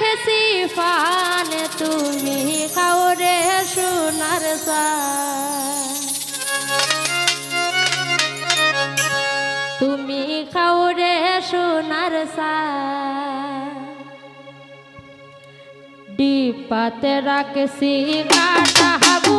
রাখছি ফান তুমি কাউরে সোনার সা তুমি কাউরে সোনার সা ডিপাতে রাখছি গাটা হাবু।